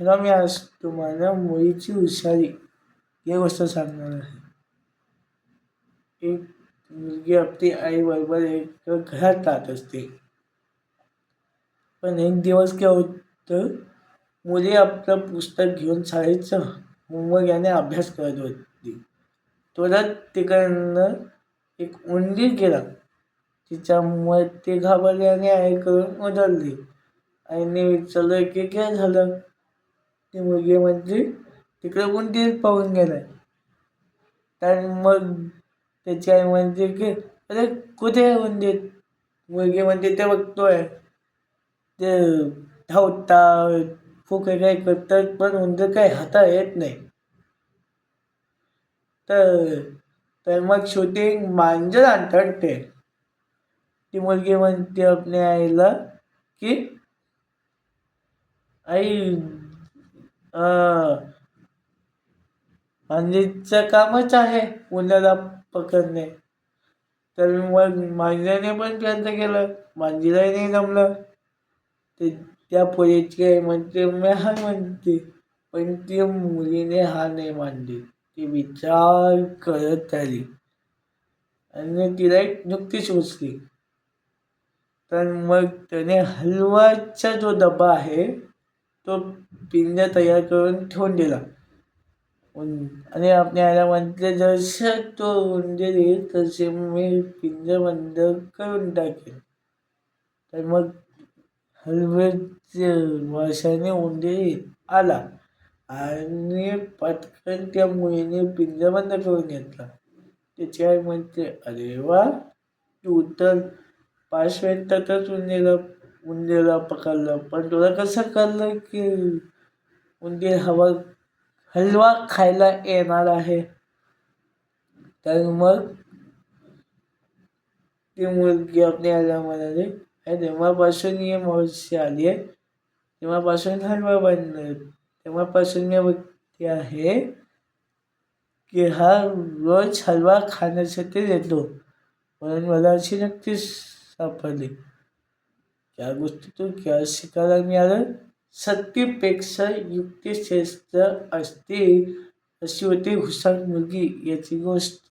ह्याला मी आज तुम्हाला मुलीची हुशारी या गोष्ट सांगणार आहे. एक मुलगी आपली आईबरोबर एक घरात राहत असते. पण एक दिवस काय होतं मुली आपलं पुस्तक घेऊन शाळेचं होमवर्क याने अभ्यास करत होती. थोड्यात तिकडनं एक उंदीर गेला. तिच्यामुळे ते घाबरल्याने आईकडून ओरडली. आईने विचारलं की काय झालं? ती मुलगी म्हणजे तिकडे उंदीर पाहून गेलं तर मग त्याची आई म्हणते की अरे कुठे आहे उंदीर? मुलगी म्हणते ते बघतोय. ते धावता फुके काय करतात पण उंदीर काही हाता येत नाही. तर तर मग शूटिंग मांजर आणतात ते ती मुलगी म्हणते आपल्या आईला की आई मांजरीचं कामच आहे उन्हाला पकडणे. तर मग मांजराने पण प्रयत्न केलं मांजराही नाही जमलं. ते त्या पोरीची आई म्हणते मी हा म्हणते पण ती मुलीने हा नाही मानली. ती विचार करत आली आणि तिला एक नुकतीच उचली. तर मग त्याने हलवाचा जो डबा आहे तो पिंजा तयार करून ठेवून दिला. आणि आपल्या आईला म्हटले जसं तो उंदीर येईल तसे मी पिंजा बंद करून टाकेन तर मग हलव्याच्या वर्षाने उंदीर आला आणि पटकन त्या मुलीने पिंजा बंद करून घेतला. त्याची आई म्हणते अरे वा तू तर पाच मिनिटातच उंदीला उंदीला पकडलं. पण तुला कसं कळलं की उंदीर हवा हलवा खायला येणार आहे? तर मग ती मुलगी आपली आल्या म्हणाली तेव्हापासून ही मावशी आली आहे. तेव्हापासून हलवा बनणार तेव्हापासून मी बघते आहे की हा रोज हलवा खाण्यासाठी येतो. म्हणून मला अशी नक्कीच सापडली. या गोष्टीतून खेळ शिकायला मिळालं सत्तेपेक्षा युक्ती श्रेष्ठ असते अशी होती हुशार मुलगी याची गोष्ट.